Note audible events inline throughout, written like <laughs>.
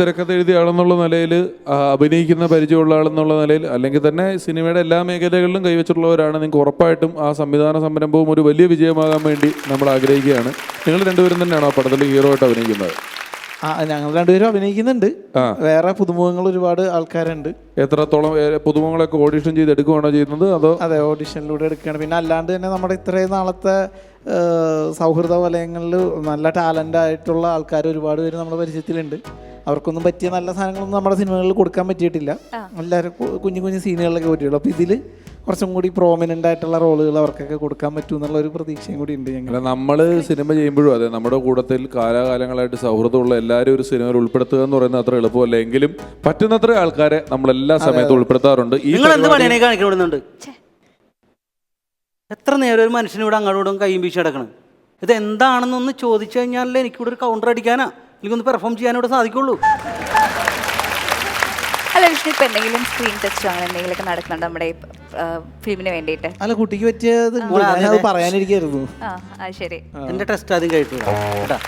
തിരക്കഥ എഴുതിയ ആളെന്നുള്ള നിലയിൽ അഭിനയിക്കുന്ന പരിചയമുള്ള ആളെന്നുള്ള നിലയിൽ അല്ലെങ്കിൽ തന്നെ സിനിമയുടെ എല്ലാ മേഖലകളിലും കൈവച്ചിട്ടുള്ളവരാണ് നിങ്ങൾക്ക് ഉറപ്പായിട്ടും ആ സംവിധാന സംരംഭവും ഒരു വലിയ വിജയമാകാൻ വേണ്ടി നമ്മൾ ആഗ്രഹിക്കുകയാണ്. നിങ്ങൾ രണ്ടുപേരും തന്നെയാണ് ആ പടത്തിൽ ഹീറോ ആയിട്ട് അഭിനയിക്കുന്നത്? ആ ഞങ്ങൾ രണ്ടുപേരും അഭിനയിക്കുന്നുണ്ട്. വേറെ പുതുമുഖങ്ങൾ ഒരുപാട് ആൾക്കാരുണ്ട്. എത്രത്തോളം പുതുമുഖങ്ങളൊക്കെ ഓഡിഷൻ ചെയ്ത് എടുക്കുകയാണോ ചെയ്യുന്നത് അതോ? അതെ ഓഡിഷനിലൂടെ എടുക്കുകയാണ്. പിന്നെ അല്ലാണ്ട് തന്നെ നമ്മുടെ ഇത്രയും നാളത്തെ സൗഹൃദ വലയങ്ങളിൽ നല്ല ടാലന്റ് ആയിട്ടുള്ള ആൾക്കാർ ഒരുപാട് പേര് നമ്മുടെ പരിചയത്തിലുണ്ട്. അവർക്കൊന്നും പറ്റിയ നല്ല സാധനങ്ങളൊന്നും നമ്മുടെ സിനിമകളിൽ കൊടുക്കാൻ പറ്റിയിട്ടില്ല. എല്ലാവരും കുഞ്ഞു കുഞ്ഞു സീനുകളിലൊക്കെ പറ്റിയുള്ളൂ അപ്പോൾ ഇതിൽ കുറച്ചും കൂടി പ്രോമിനന്റ് ആയിട്ടുള്ള റോളുകൾ അവർക്കൊക്കെ കൊടുക്കാൻ പറ്റും എന്നുള്ള ഒരു പ്രതീക്ഷയും കൂടി ഉണ്ട് ഞങ്ങൾ നമ്മൾ സിനിമ ചെയ്യുമ്പോഴും അതെ നമ്മുടെ കൂട്ടത്തിൽ കാലാകാലങ്ങളായിട്ട് സൗഹൃദമുള്ള എല്ലാവരും ഒരു സിനിമയിൽ ഉൾപ്പെടുത്തുക എന്ന് പറയുന്നത് അത്ര എളുപ്പമല്ല. എങ്കിലും പറ്റുന്നത്ര ആൾക്കാരെ നമ്മൾ എല്ലാ സമയത്തും ഉൾപ്പെടുത്താറുണ്ട്. ഈ എത്ര നേരം ഒരു മനുഷ്യനിവിടെ അങ്ങോട്ടും കൈയും വീശി കിടക്കണം ഇത് എന്താണെന്നൊന്ന് ചോദിച്ചു കഴിഞ്ഞാൽ എനിക്കിവിടെ ഒരു കൗണ്ടർ അടിക്കാനാ. ഒന്ന് പെർഫോം ചെയ്യാൻ ഇവിടെ സാധിക്കുള്ളൂ. അല്ല വിഷ്ണു ഇപ്പൊ എന്തെങ്കിലും സ്ക്രീൻ ടെസ്റ്റോ അങ്ങനെ എന്തെങ്കിലുമൊക്കെ നടക്കുന്നുണ്ട് നമ്മുടെ ഫിലിമിന് വേണ്ടിയിട്ട്? അല്ല കുട്ടിക്ക് പറ്റിയത് ഞാൻ ഞാനത്. പറയാനിരിക്കായിരുന്നു. ആ അത് ശരി. എന്റെ ടെസ്റ്റ് ആദ്യം കഴിച്ചു കേട്ടാ?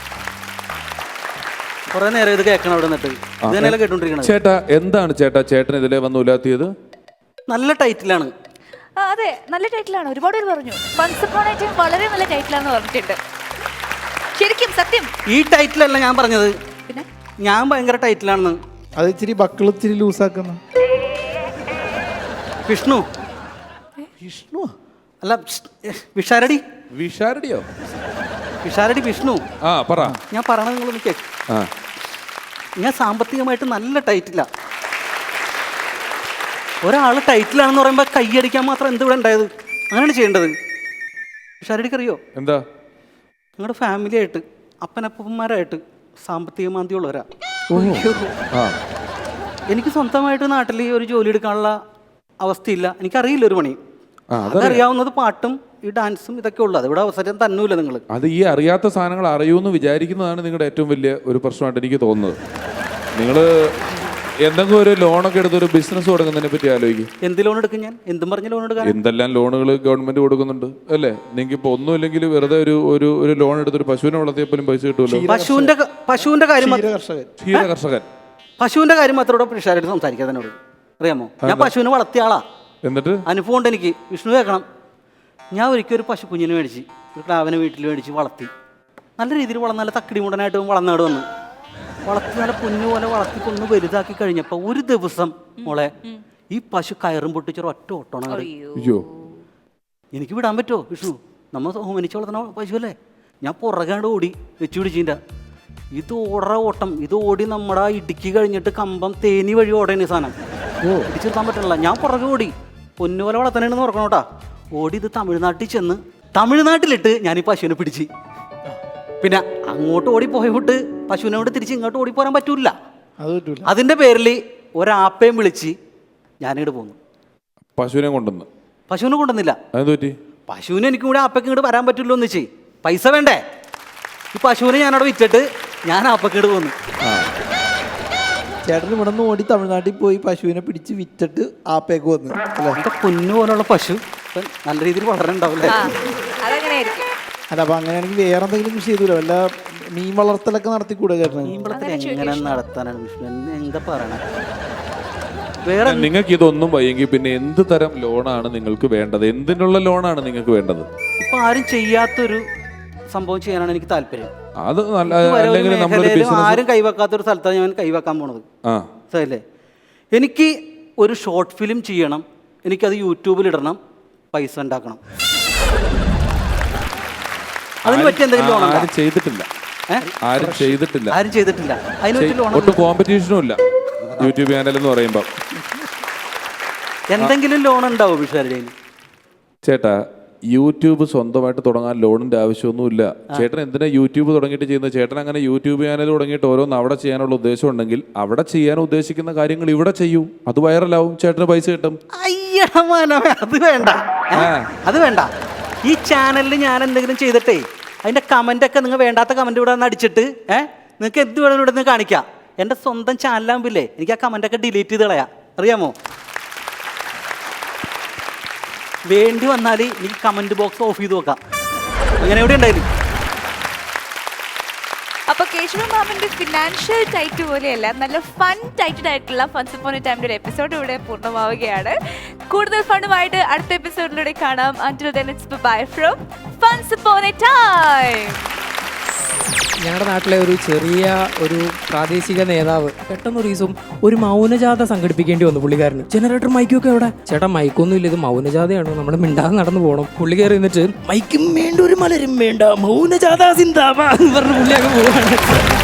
കുറെ നേരം ഇത് കേൾക്കണം അവിടെ നിന്നിട്ട്. ഇത് തന്നെയല്ലേ കേട്ടോണ്ടിരിക്കണത്? ചേട്ടാ എന്താണ് ചേട്ടാ ചേട്ടൻ ഇതിലെ വന്ന് ഉലാത്തിയത്? നല്ല ടൈറ്റിലാണ് ആ, അതെ നല്ല ടൈറ്റിലാണ് ഒരുപാട് പേര് പറഞ്ഞു. പൺസപ്പോണായിട്ട് വളരെ നല്ല ടൈറ്റിലാണെന്ന് പറഞ്ഞിട്ടുണ്ട്. സത്യം. ഈ ടൈറ്റിലല്ല ഞാൻ പറഞ്ഞത്. പിന്നെ? ഞാൻ ഭയങ്കര ടൈറ്റിലാണെന്ന്. അത് ഇച്ചിരി ബക്കിൾ ഇച്ചിരി ലൂസാക്കുന്നു. വിഷ്ണു. വിഷ്ണു? അല്ല വിഷാരടി. വിഷാരടിയോ? വിഷാരടി വിഷ്ണു. ആ പറ. ഞാൻ പറയണത് നിങ്ങൾ കേക്ക് ആ. ഞാൻ സാമ്പത്തികമായിട്ട് നല്ല ടൈറ്റില്ല ഒരാൾ ടൈറ്റിലാണെന്ന് പറയുമ്പോൾ കൈയടിക്കാൻ മാത്രം എന്ത് ഇവിടെ ഉണ്ടായത്? അങ്ങനെയാണ് ചെയ്യേണ്ടത്. വിഷാരടിക്കറിയോ അറിയോ? എന്താ? നിങ്ങളുടെ ഫാമിലി ആയിട്ട് അപ്പനപ്പന്മാരായിട്ട് സാമ്പത്തിക മാന്ദ്യമുള്ളവരാ ആ. എനിക്ക് സ്വന്തമായിട്ട് നാട്ടിൽ ഒരു ജോലി എടുക്കാനുള്ള അവസ്ഥയില്ല. എനിക്കറിയില്ല ഒരു പണി. ആ, അതറിയാം. അറിയാവുന്നത് പാട്ടും ഈ ഡാൻസും ഇതൊക്കെ ഉള്ളു. അതിവിടെ അവസരം തന്നൂല നിങ്ങൾ അത് ഈ അറിയാത്ത സാധനങ്ങൾ അറിയൂന്ന് വിചാരിക്കുന്നതാണ് നിങ്ങളുടെ ഏറ്റവും വലിയ ഒരു പ്രശ്നമായിട്ട് എനിക്ക് തോന്നുന്നത്. നിങ്ങൾ എന്തെങ്കിലും ഒരു ലോണൊക്കെ എടുത്ത് ഒരു ബിസിനസ് തുടങ്ങുന്നതിനെ പറ്റി ആലോചിക്കും. എന്ത് ലോൺ എടുക്കും ഞാൻ? എന്തും പറഞ്ഞ ലോൺ എടുക്കാൻ എന്തെല്ലാം ലോണുകൾ ഗവൺമെന്റ് കൊടുക്കുന്നുണ്ട് അല്ലേ? നിങ്ങൾക്ക് ഇപ്പൊ ഒന്നുമില്ലെങ്കിൽ വെറുതെ ഒരു ഒരു ഒരു ലോൺ എടുത്തൊരു പശുവിനെ വളർത്തിയപ്പോലും പൈസ കിട്ടുമല്ലോ പശുവിന്റെ ക- പശുവിന്റെ കാര്യം മ- കർഷകൻ. ക്ഷീര കർഷകൻ. പശുവിന്റെ കാര്യം മാത്രം ഇവിടെ പിഷാരായിട്ട് സംസാരിക്കാൻ തന്നോട് അറിയാമോ? ഞാൻ പശുവിനെ വളർത്തിയ ആളാ. എന്നിട്ട്? അനുഭവം ഉണ്ട് എനിക്ക്. വിഷ്ണു കേൾക്കണം. ഞാൻ ഒരിക്കൽ ഒരു പശു കുഞ്ഞിനെ മേടിച്ച് ഒരു ക്ലാവിനെ വീട്ടിൽ മേടിച്ച് വളർത്തി. നല്ല രീതിയിൽ വളർന്ന നല്ല തക്കടി മുടനായിട്ട് വളർന്നാട് വന്ന് വളർത്തി നല്ല പൊന്നു പോലെ വളർത്തി കൊന്ന് വലുതാക്കി കഴിഞ്ഞപ്പോൾ ഒരു ദിവസം മോളെ ഈ പശു കയറും പൊട്ടിച്ചൊരു ഒറ്റ ഓട്ടമാണ് അയ്യോ. എനിക്ക് വിടാൻ പറ്റുമോ വിഷ്ണു? നമ്മൾ ഹോമനിച്ച് വളർത്തണ പശു അല്ലേ ഞാൻ പുറകാണ്ട് ഓടി വെച്ചു പിടിച്ചിന്റെ ഇത് ഓടറ ഓട്ടം ഇത് ഓടി നമ്മുടെ ഇടുക്കി കഴിഞ്ഞിട്ട് കമ്പം തേനി വഴി ഓടേണ്ട സാധനം. പിടിച്ചെടുക്കാൻ പറ്റണില്ല. ഞാൻ പുറകെ ഓടി. പൊന്നുപോലെ വളർത്തണേന്ന് ഓർക്കണം കേട്ടാ ഓടി ഇത് തമിഴ്നാട്ടിൽ ചെന്ന് തമിഴ്നാട്ടിലിട്ട് ഞാൻ ഈ പശുവിനെ പിടിച്ച്. പിന്നെ അങ്ങോട്ട് ഓടി പോയ പശുവിനെ കൊണ്ട് തിരിച്ച് ഇങ്ങോട്ട് ഓടി പോരാൻ പറ്റൂല. അത് പറ്റൂല. അതിന്റെ പേരിൽ ഒരാപ്പയും വിളിച്ച് ഞാനിങ്ങോട്ട് പോന്നു. പശുവിനെ കൊണ്ടുവന്നു. പശുവിനെ കൊണ്ടുവന്നില്ല. പശുവിനെ എനിക്കും കൂടെ ആപ്പയ്ക്ക് ഇങ്ങോട്ട് വരാൻ പറ്റില്ലോ എന്ന് വെച്ചേ. പൈസ വേണ്ടേ? ഈ പശുവിനെ ഞാനവിടെ വിറ്റിട്ട് ഞാൻ ആപ്പക്കേട് പോന്നു. ചേട്ടൻ ഇവിടെ നിന്ന് ഓടി തമിഴ്നാട്ടിൽ പോയി പശുവിനെ പിടിച്ച് വിറ്റിട്ട് ആപ്പേക്ക് വന്നു. പൊന്നു പോലുള്ള പശു നല്ല രീതിയിൽ വളരണുണ്ടാവില്ലേ ആ അതങ്ങനെയായിരിക്കും. അല്ല അപ്പൊ അങ്ങനെയാണെങ്കിൽ വേറെ എന്തെങ്കിലും കൃഷി ചെയ്തൂല? വല്ല മീൻ വളർത്തലൊക്കെ നടത്തിക്കൂടെ ചേട്ടന് മീൻവളത്തിൽ എങ്ങനെ നടത്താനാണ് വിഷ്ണു എന്ത് എന്താ പറയണ? <laughs> വേറെ നിങ്ങൾക്ക് ഇതൊന്നും വയ്യെങ്കിൽ പിന്നെ എന്ത് തരം ലോണാണ് നിങ്ങൾക്ക് വേണ്ടത്? എന്തിനുള്ള ലോണാണ് നിങ്ങൾക്ക് വേണ്ടത്? ഇപ്പൊ ആരും ചെയ്യാത്തൊരു സംഭവം ചെയ്യാനാണ് എനിക്ക് താല്പര്യം. അത് നല്ല ഇതുവരെ ഒരു അല്ലെങ്കിൽ നമ്മളൊരു മേഖലയിലും ബിസിനസ് ആരും കൈവെക്കാത്തൊരു സ്ഥലത്താണ് ഞാൻ കൈവെക്കാൻ പോണത്. ആ. എനിക്ക് ഒരു ഷോർട്ട് ഫിലിം ചെയ്യണം. എനിക്കത് യൂട്യൂബിൽ ഇടണം. പൈസ ഉണ്ടാക്കണം. അതിന് പറ്റിയ എന്തെങ്കിലും ലോൺ ആരും ചെയ്തിട്ടില്ല. ആരും ചെയ്തിട്ടില്ല. ആരും ചെയ്തിട്ടില്ല. അതിന് പറ്റിയ ലോൺ ഒട്ടും കോമ്പറ്റീഷനും ഇല്ല. യൂട്യൂബ് ചാനൽ എന്ന് പറയുമ്പോൾ എന്തെങ്കിലും ലോൺ ഉണ്ടാവും വിഷാരുടെ ചേട്ടാ യൂട്യൂബ് സ്വന്തമായിട്ട് തുടങ്ങാൻ ലോണിന്റെ ആവശ്യമൊന്നുമില്ല. ചേട്ടൻ എന്തിനാ യൂട്യൂബ് തുടങ്ങിയിട്ട് ചെയ്യുന്നത്? ചേട്ടൻ അങ്ങനെ യൂട്യൂബ് ചാനൽ തുടങ്ങിയിട്ട് ഓരോന്ന് അവിടെ ചെയ്യാനുള്ള ഉദ്ദേശം ഉണ്ടെങ്കിൽ അവിടെ ചെയ്യാൻ ഉദ്ദേശിക്കുന്ന കാര്യങ്ങൾ ഇവിടെ ചെയ്യൂ. അത് വൈറലാവും ചേട്ടന് പൈസ കിട്ടും. അത് വേണ്ട. അത് വേണ്ട. ഈ ചാനലിൽ ഞാൻ എന്തെങ്കിലും ചെയ്തിട്ടേ അതിന്റെ കമന്റ് ഒക്കെ നിങ്ങൾ വേണ്ടാത്ത കമന്റ് ഇവിടെ വന്ന് അടിച്ചിട്ട് ഏഹ് നിങ്ങൾക്ക് എന്ത് വേണം ഇവിടെ നിന്ന് കാണിക്കാം. എന്റെ സ്വന്തം ചാനലാകുമ്പില്ലേ എനിക്ക് ആ കമന്റ് ഒക്കെ ഡിലീറ്റ് ചെയ്ത് കളയാം. അറിയാമോ? വേണ്ടി വന്നാൽ എനിക്ക് കമന്റ് ബോക്സ് ഓഫ് ചെയ്ത് നോക്കാം അങ്ങനെ എവിടെ ഉണ്ടായിരുന്നു? അപ്പൊ കേശവ മാമന്റെ ഫിനാൻഷ്യൽ ടൈറ്റ് പോലെയല്ല നല്ല ഫൺ ടൈറ്റഡ് ആയിട്ടുള്ള ഫൺസ് പോണ ടൈമിന്റെ ഒരു എപ്പിസോഡ് ഇവിടെ പൂർണമാവുകയാണ്. കൂടുതൽ ഫണ്ണുമായിട്ട് അടുത്ത എപ്പിസോഡിലൂടെ കാണാം. Until then it's bye from funs ഞങ്ങളുടെ നാട്ടിലെ ഒരു ചെറിയ ഒരു പ്രാദേശിക നേതാവ് പെട്ടെന്ന് ഒരു ദിവസം ഒരു മൗനജാത സംഘടിപ്പിക്കേണ്ടി വന്നു പുള്ളിക്കാരന്. ജനറേറ്റർ മൈക്കൊക്കെ എവിടെ? ചേട്ടാ മൈക്കൊന്നും ഇല്ല ഇത് മൗനജാതയാണ് നമ്മൾ മിണ്ടാതെ നടന്നു പോകണം പുള്ളി കയറി എന്നിട്ട് മൈക്കും വേണ്ട ഒരു മലരും വേണ്ട മൗനജാതാ സിന്താമ എന്ന് പറഞ്ഞ് പുള്ളി അങ്ങ് പോവാണ്.